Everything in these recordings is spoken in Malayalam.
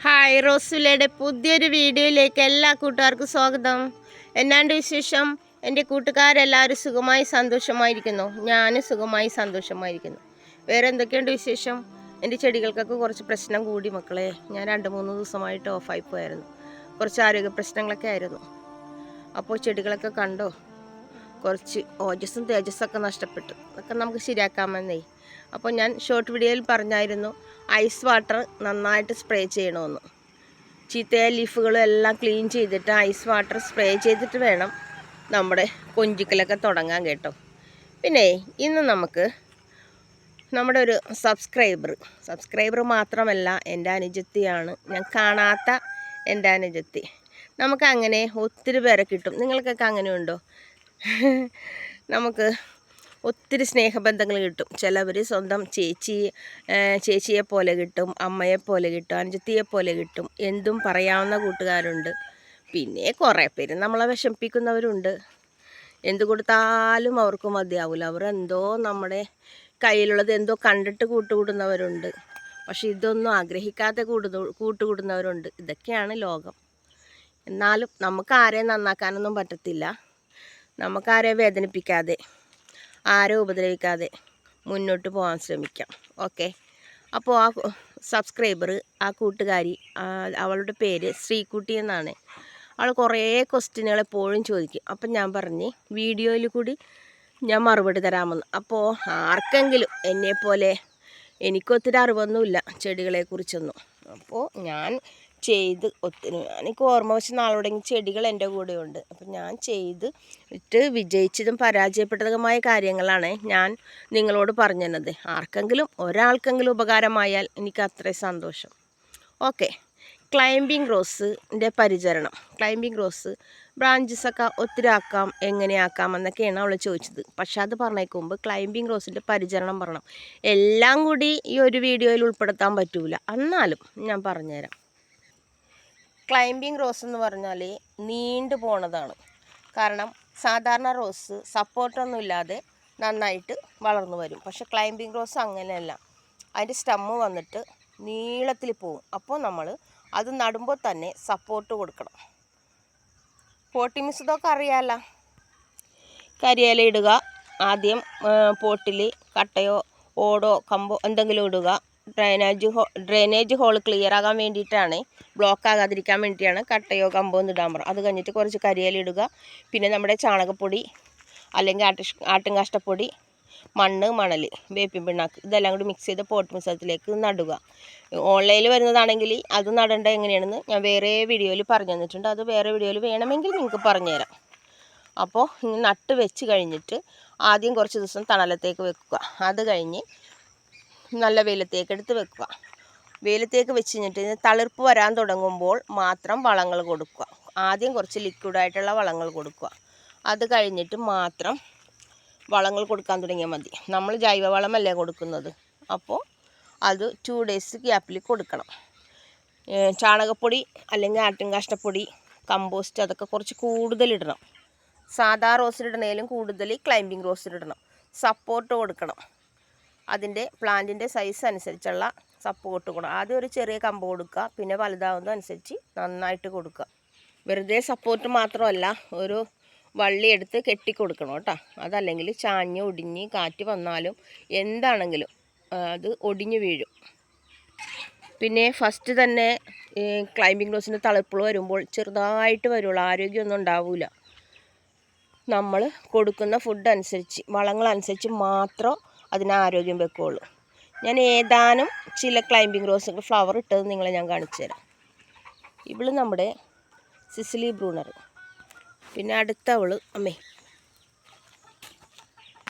ഹായ് റോസുലയുടെ പുതിയൊരു വീഡിയോയിലേക്ക് എല്ലാ കൂട്ടുകാർക്കും സ്വാഗതം. എന്നാണ്ട് വിശേഷം? എന്റെ കൂട്ടുകാരെല്ലാവരും സുഖമായി സന്തോഷമായിരിക്കുന്നു. ഞാൻ സുഖമായി സന്തോഷമായിരിക്കുന്നു. വേറെ എന്തൊക്കെയുണ്ട് വിശേഷം? എന്റെ ചെടികൾക്കൊക്കെ കുറച്ച് പ്രശ്നം കൂടി മക്കളെ. ഞാൻ രണ്ട് മൂന്ന് ദിവസമായിട്ട് ഓഫായി പോയായിരുന്നു. കുറച്ച് ആരോഗ്യ പ്രശ്നങ്ങളൊക്കെ ആയിരുന്നു. അപ്പോൾ ചെടികളൊക്കെ കണ്ടോ? കുറച്ച് ഓജസ്സും തേജസ്സൊക്കെ നഷ്ടപ്പെട്ടു. അതൊക്കെ നമുക്ക് ശരിയാക്കാമെന്നേ. അപ്പോൾ ഞാൻ ഷോർട്ട് വീഡിയോയിൽ പറഞ്ഞായിരുന്നു ഐസ് വാട്ടർ നന്നായിട്ട് സ്പ്രേ ചെയ്യണമെന്ന്. ചീത്തയായ ലീഫുകളും എല്ലാം ക്ലീൻ ചെയ്തിട്ട് ഐസ് വാട്ടർ സ്പ്രേ ചെയ്തിട്ട് വേണം നമ്മുടെ കൊഞ്ചിക്കലൊക്കെ തുടങ്ങാൻ കേട്ടോ. പിന്നെ ഇന്ന് നമുക്ക് നമ്മുടെ ഒരു സബ്സ്ക്രൈബർ സബ്സ്ക്രൈബർ മാത്രമല്ല എന്റെ അനുജത്തിയാണ്. ഞാൻ കാണാത്ത എന്റെ അനുജത്തി. നമുക്ക് അങ്ങനെ ഒത്തിരി പേരെ കിട്ടും. നിങ്ങൾക്കൊക്കെ അങ്ങനെ ഉണ്ടോ നമുക്ക് ഒത്തിരി സ്നേഹബന്ധങ്ങൾ കിട്ടും. ചിലവർ സ്വന്തം ചേച്ചി ചേച്ചിയെ പോലെ കിട്ടും അമ്മയെ പോലെ കിട്ടും അനുജത്തിയെ പോലെ കിട്ടും. എന്തും പറയാവുന്ന കൂട്ടുകാരുണ്ട്. പിന്നെ കുറേ പേര് നമ്മളെ വിഷമിപ്പിക്കുന്നവരുണ്ട്. എന്ത് കൊടുത്താലും അവർക്ക് മതിയാവില്ല അവർ എന്തോ നമ്മുടെ കയ്യിലുള്ളത് എന്തോ കണ്ടിട്ട് കൂട്ടുകൂടുന്നവരുണ്ട്. പക്ഷെ ഇതൊന്നും ആഗ്രഹിക്കാതെ കൂടുന്നു കൂട്ടുകൂടുന്നവരുണ്ട്. ഇതൊക്കെയാണ് ലോകം. എന്നാലും നമുക്ക് നന്നാക്കാനൊന്നും പറ്റത്തില്ല. നമുക്കാരെ വേദനിപ്പിക്കാതെ. ആരെയും ഉപദ്രവിക്കാതെ മുന്നോട്ട് പോകാൻ ശ്രമിക്കാം. ഓക്കെ? അപ്പോൾ ആ സബ്സ്ക്രൈബർ ആ കൂട്ടുകാരി അവളുടെ പേര് ശ്രീകുട്ടി എന്നാണ്. അവൾ കുറേ ക്വസ്റ്റ്യനുകൾ എപ്പോഴും ചോദിക്കും. അപ്പം ഞാൻ പറഞ്ഞ് വീഡിയോയിൽ കൂടി ഞാൻ മറുപടി തരാമെന്ന്. അപ്പോൾ ആർക്കെങ്കിലും എന്നെപ്പോലെ എനിക്കൊത്തിരി അറിവൊന്നുമില്ല ചെടികളെക്കുറിച്ചൊന്നും. അപ്പോൾ ഞാൻ ചെയ്ത് ഒത്തിരി എനിക്ക് ഓർമ്മ വെച്ച നാളോടെങ്കിൽ ചെടികൾ എന്റെ കൂടെ ഉണ്ട് അപ്പം ഞാൻ ചെയ്ത് ഇട്ട് വിജയിച്ചതും പരാജയപ്പെട്ടതുമായ കാര്യങ്ങളാണ് ഞാൻ നിങ്ങളോട് പറഞ്ഞു തന്നത് ആർക്കെങ്കിലും ഒരാൾക്കെങ്കിലും ഉപകാരമായാൽ എനിക്ക് അത്രയും സന്തോഷം. ഓക്കെ. ക്ലൈംബിംഗ് റോസിന്റെ പരിചരണം. ക്ലൈംബിംഗ് റോസ് ബ്രാഞ്ചസൊക്കെ ഒത്തിരി ആക്കാം എങ്ങനെയാക്കാം എന്നൊക്കെയാണ് അവൾ ചോദിച്ചത്. പക്ഷെ അത് പറഞ്ഞേക്കുമ്പോൾ ക്ലൈംബിംഗ് റോസിന്റെ പരിചരണം പറയണം. എല്ലാം കൂടി ഈ ഒരു വീഡിയോയിൽ ഉൾപ്പെടുത്താൻ പറ്റൂല. എന്നാലും ഞാൻ പറഞ്ഞുതരാം. ക്ലൈംബിംഗ് റോസ് എന്ന് പറഞ്ഞാൽ നീണ്ടു പോണതാണ്. കാരണം സാധാരണ റോസ് സപ്പോർട്ടൊന്നും ഇല്ലാതെ നന്നായിട്ട് വളർന്നു വരും. പക്ഷെ ക്ലൈംബിംഗ് റോസ് അങ്ങനെയല്ല. അതിന്റെ സ്റ്റമ്മ് വന്നിട്ട് നീളത്തിൽ പോവും. അപ്പോൾ നമ്മൾ അത് നടുമ്പോൾ തന്നെ സപ്പോർട്ട് കൊടുക്കണം. പോട്ടി മിസ്സതൊക്കെ അറിയാമല്ല കരിയില ഇടുക. ആദ്യം പോട്ടിൽ കട്ടയോ ഓടോ കമ്പോ എന്തെങ്കിലും ഇടുക. ഡ്രൈനേജ് ഹോ ഡ്രെയിനേജ് ഹോൾ ക്ലിയർ ആകാൻ വേണ്ടിയിട്ടാണ് ബ്ലോക്ക് ആകാതിരിക്കാൻ വേണ്ടിയിട്ടാണ് കട്ടയോ കമ്പോ ഒന്നും ഇടാൻ പറഞ്ഞു അത് കഴിഞ്ഞിട്ട് കുറച്ച് കരിയില ഇടുക. പിന്നെ നമ്മുടെ ചാണകപ്പൊടി അല്ലെങ്കിൽ ആട്ടിഷ് ആട്ടും കാഷ്ടപ്പൊടി മണ്ണ് മണൽ വേപ്പിൻ പിണ്ണാക്ക് ഇതെല്ലാം കൂടി മിക്സ് ചെയ്ത് പോട്ട് മിശ്രത്തിലേക്ക് നടുക. ഓൺലൈനിൽ വരുന്നതാണെങ്കിൽ അത് നടേണ്ടത് എങ്ങനെയാണെന്ന് ഞാൻ വേറെ വീഡിയോയിൽ പറഞ്ഞു തന്നിട്ടുണ്ട്. അത് വേറെ വീഡിയോയിൽ വേണമെങ്കിൽ നിങ്ങൾക്ക് പറഞ്ഞുതരാം അപ്പോൾ ഇങ്ങനെ നട്ട് വെച്ച് കഴിഞ്ഞിട്ട് ആദ്യം കുറച്ച് ദിവസം തണലത്തേക്ക് വെക്കുക. അത് കഴിഞ്ഞ് നല്ല വെയിലത്തേക്ക് എടുത്ത് വെക്കുക. വെയിലത്തേക്ക് വെച്ച് കഴിഞ്ഞിട്ട് തളിർപ്പ് വരാൻ തുടങ്ങുമ്പോൾ മാത്രം വളങ്ങൾ കൊടുക്കുക. ആദ്യം കുറച്ച് ലിക്വിഡായിട്ടുള്ള വളങ്ങൾ കൊടുക്കുക. അത് കഴിഞ്ഞിട്ട് മാത്രം വളങ്ങൾ കൊടുക്കാൻ തുടങ്ങിയാൽ മതി. നമ്മൾ ജൈവവളമല്ലേ കൊടുക്കുന്നത്. അപ്പോൾ അത് ടു ഡേയ്സ് ഗ്യാപ്പിൽ കൊടുക്കണം. ചാണകപ്പൊടി അല്ലെങ്കിൽ ആട്ടിൻകാഷ്ടപ്പൊടി കമ്പോസ്റ്റ് അതൊക്കെ കുറച്ച് കൂടുതൽ ഇടണം. സാധാ റോസിലിടണേലും കൂടുതൽ ക്ലൈമ്പിംഗ് റോസിലിടണം സപ്പോർട്ട് കൊടുക്കണം. അതിന്റെ പ്ലാന്റിന്റെ സൈസ് അനുസരിച്ചുള്ള സപ്പോർട്ട് കൊടുക്കുക ആദ്യം ഒരു ചെറിയ കമ്പ് കൊടുക്കുക പിന്നെ വലുതാവുന്നതനുസരിച്ച് നന്നായിട്ട് കൊടുക്കുക. വെറുതെ സപ്പോർട്ട് മാത്രമല്ല ഒരു വള്ളി എടുത്ത് കെട്ടിക്കൊടുക്കണം കേട്ടോ. അതല്ലെങ്കിൽ ചാഞ്ഞ് ഒടിഞ്ഞ് കാറ്റ് വന്നാലും എന്താണെങ്കിലും അത് ഒടിഞ്ഞു വീഴും. പിന്നെ ഫസ്റ്റ് തന്നെ ക്ലൈമ്പിംഗ് ക്ലൈംബിംഗ് തളിപ്പ് വരുമ്പോൾ ചെറുതായിട്ട് വരുള്ളൂ. ആരോഗ്യമൊന്നും ഉണ്ടാവില്ല നമ്മൾ കൊടുക്കുന്ന ഫുഡ് അനുസരിച്ച് വളങ്ങൾ അനുസരിച്ച് മാത്രം അതിന് ആരോഗ്യം വെക്കുകയുള്ളൂ ഞാൻ ഏതാനും ചില ക്ലൈമ്പിംഗ് റോസുകൾ ഫ്ലവർ ഇട്ടത് നിങ്ങളെ ഞാൻ കാണിച്ചു തരാം. ഇവൾ നമ്മുടെ സിസിലി ബ്രൂണർ പിന്നെ അടുത്തവൾ അമ്മേ.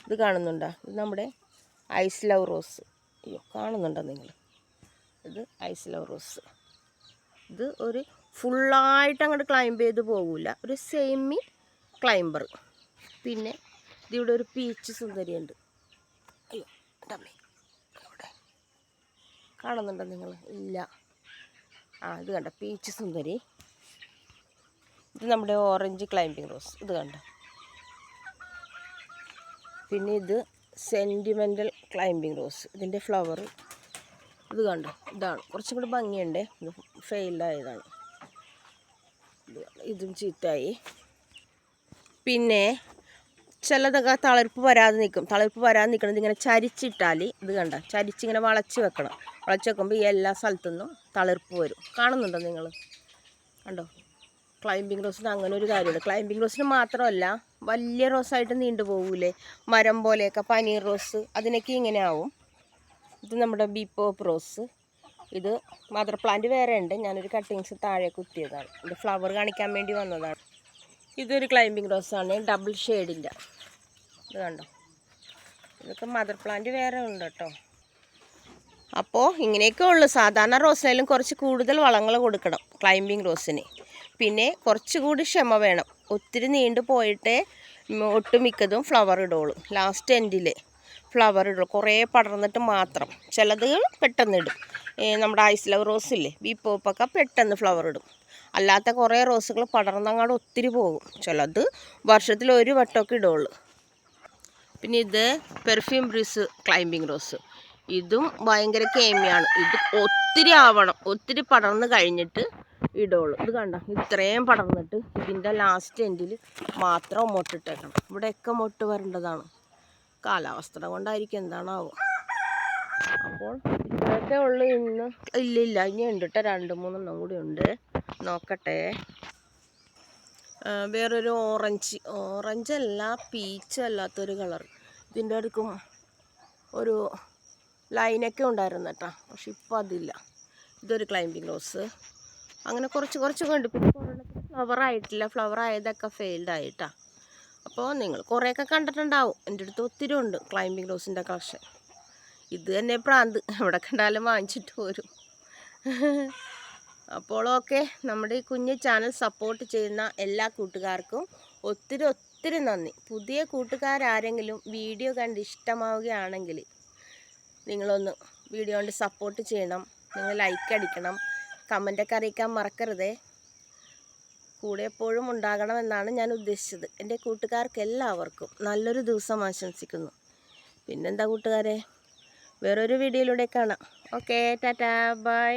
ഇത് കാണുന്നുണ്ടോ? ഇത് നമ്മുടെ ഐസ് ലവ് റോസ്. അയ്യോ കാണുന്നുണ്ടോ നിങ്ങൾ ഇത് ഐസ് ലവ് റോസ്. ഇത് ഒരു ഫുള്ളായിട്ട് അങ്ങോട്ട് ക്ലൈംബ് ചെയ്ത് പോകില്ല ഒരു സെമി ക്ലൈംബർ പിന്നെ ഇതിവിടെ ഒരു പീച്ച് സുന്ദരിയുണ്ട്. ഡമ്മി അവിടെ. കാണുന്നുണ്ടോ നിങ്ങൾ? ഇല്ല. ആ ഇത് കണ്ട? പീച്ച് സുന്ദരി. ഇത് നമ്മുടെ ഓറഞ്ച് ക്ലൈമ്പിംഗ് റോസ്. ഇത് കണ്ട? പിന്നെ ഇത് സെന്റിമെന്റൽ ക്ലൈമ്പിംഗ് റോസ്. ഇതിന്റെ ഫ്ലവർ. ഇത് കണ്ടോ? ഇതാണ്. കുറച്ചും കൂടി ഭംഗിയുണ്ട്. ഇത് ഫെയിലായതാണ് ഇത് ഇതും ചീത്തായി പിന്നെ ചിലതൊക്കെ തളിർപ്പ് വരാതെ നിൽക്കും തളിർപ്പ് വരാതെ നിൽക്കണത് ഇങ്ങനെ ചരിച്ചിട്ടാൽ ഇത് കണ്ട ചരിച്ചിങ്ങനെ വളച്ച് വെക്കണം. വളച്ച് വെക്കുമ്പോൾ ഈ എല്ലാ സ്ഥലത്തുനിന്നും തളിർപ്പ് വരും. കാണുന്നുണ്ടോ നിങ്ങൾ കണ്ടോ? ക്ലൈമ്പിംഗ് റോസിന് അങ്ങനെ ഒരു കാര്യമുണ്ട്. ക്ലൈമ്പിംഗ് റോസിന് മാത്രമല്ല വലിയ റോസായിട്ട് നീണ്ടു പോകൂലേ? മരം പോലെയൊക്കെ പനീർ റോസ് അതിനൊക്കെ ഇങ്ങനെ ആവും. ഇത് നമ്മുടെ ബീപ്പോപ്പ് റോസ് ഇത് മദർ പ്ലാന്റ് വേറെ ഉണ്ട്. ഞാനൊരു കട്ടിങ്സ് താഴെ കുത്തിയതാണ്. ഇത് ഫ്ലവർ കാണിക്കാൻ വേണ്ടി വന്നതാണ്. ഇതൊരു ക്ലൈമ്പിംഗ് റോസാണ് ഡബിൾ ഷെയ്ഡിന്റെ ഇത് കണ്ടോ? ഇതൊക്കെ മദർ പ്ലാന്റ് വേറെ ഉണ്ട് കേട്ടോ. അപ്പോൾ ഇങ്ങനെയൊക്കെ ഉള്ളു. സാധാരണ റോസിനായാലും കുറച്ച് കൂടുതൽ വളങ്ങൾ കൊടുക്കണം ക്ലൈമ്പിംഗ് റോസിന് പിന്നെ കുറച്ചുകൂടി ക്ഷമ വേണം. ഒത്തിരി നീണ്ടു പോയിട്ടേ ഒട്ടുമിക്കതും ഫ്ലവർ ഇടുള്ളൂ ലാസ്റ്റ് എൻഡിൽ ഫ്ലവർ ഇടുള്ളൂ കുറേ പടർന്നിട്ട് മാത്രം. ചിലത് പെട്ടെന്ന് ഇടും. നമ്മുടെ ഐസ് റോസ് ഇല്ലേ? ബി പോപ്പൊക്കെ പെട്ടെന്ന് ഫ്ലവർ ഇടും. അല്ലാത്ത കുറേ റോസുകൾ പടർന്നങ്ങാട് ഒത്തിരി പോകും. ചിലത് വർഷത്തിൽ ഒരു വട്ടമൊക്കെ ഇടുള്ളൂ പിന്നെ ഇത് പെർഫ്യൂം ബ്രീസ് ക്ലൈമ്പിംഗ് റോസ് ഇതും ഭയങ്കര കേമിയാണ്. ഇത് ഒത്തിരി ആവണം ഒത്തിരി പടർന്ന് കഴിഞ്ഞിട്ട് ഇടുള്ളൂ ഇത് കണ്ട? ഇത്രയും പടർന്നിട്ട് ഇതിന്റെ ലാസ്റ്റ് എൻഡിൽ മാത്രം മൊട്ടിട്ടേക്കണം. ഇവിടെയൊക്കെ മൊട്ട് വരേണ്ടതാണ്. കാലാവസ്ഥ കൊണ്ടായിരിക്കും എന്താണാവോ. അപ്പോൾ ഇത്രയൊക്കെ ഉള്ളു ഇന്ന്. ഇല്ല ഇല്ല ഇനി ഉണ്ട് കേട്ടോ രണ്ട് മൂന്നെണ്ണം കൂടി ഉണ്ട്. നോക്കട്ടെ. വേറൊരു ഓറഞ്ച്. ഓറഞ്ച് അല്ല പീച്ച് അല്ലാത്തൊരു കളർ. ഇതിന്റെ അടുക്കും ഒരു ലൈനൊക്കെ ഉണ്ടായിരുന്നു കേട്ടോ. പക്ഷെ ഇപ്പോൾ അതില്ല. ഇതൊരു ക്ലൈമ്പിംഗ് റോസ് അങ്ങനെ കുറച്ച് കുറച്ചൊക്കെ ഉണ്ട് പിന്നെ ഫ്ലവർ ആയിട്ടില്ല. ഫ്ലവർ ആയതൊക്കെ ഫെയിൽഡ് ആയിട്ടാ അപ്പോൾ നിങ്ങൾ കുറേയൊക്കെ കണ്ടിട്ടുണ്ടാവും. എന്റെ അടുത്ത് ഒത്തിരി ഉണ്ട് ക്ലൈമ്പിംഗ് റോസിന്റെ കളക്ഷൻ. ഇത് തന്നെ പ്രാന്ത്. എവിടെ കണ്ടാലും വാങ്ങിച്ചിട്ട് പോരും. അപ്പോൾ ഓക്കെ നമ്മുടെ ഈ കുഞ്ഞു ചാനൽ സപ്പോർട്ട് ചെയ്യുന്ന എല്ലാ കൂട്ടുകാർക്കും ഒത്തിരി ഒത്തിരി നന്ദി. പുതിയ കൂട്ടുകാരാരെങ്കിലും വീഡിയോ കണ്ട് ഇഷ്ടമാവുകയാണെങ്കിൽ നിങ്ങളൊന്ന് വീഡിയോ കൊണ്ട് സപ്പോർട്ട് ചെയ്യണം. നിങ്ങൾ ലൈക്ക് അടിക്കണം. കമന്റൊക്കെ അറിയിക്കാൻ മറക്കരുതേ. കൂടെ എപ്പോഴും ഉണ്ടാകണമെന്നാണ് ഞാൻ ഉദ്ദേശിച്ചത്. എന്റെ കൂട്ടുകാർക്ക് എല്ലാവർക്കും നല്ലൊരു ദിവസം ആശംസിക്കുന്നു. പിന്നെന്താ കൂട്ടുകാരെ? വേറൊരു വീഡിയോയിലൂടെ കാണാം. Okay tata bye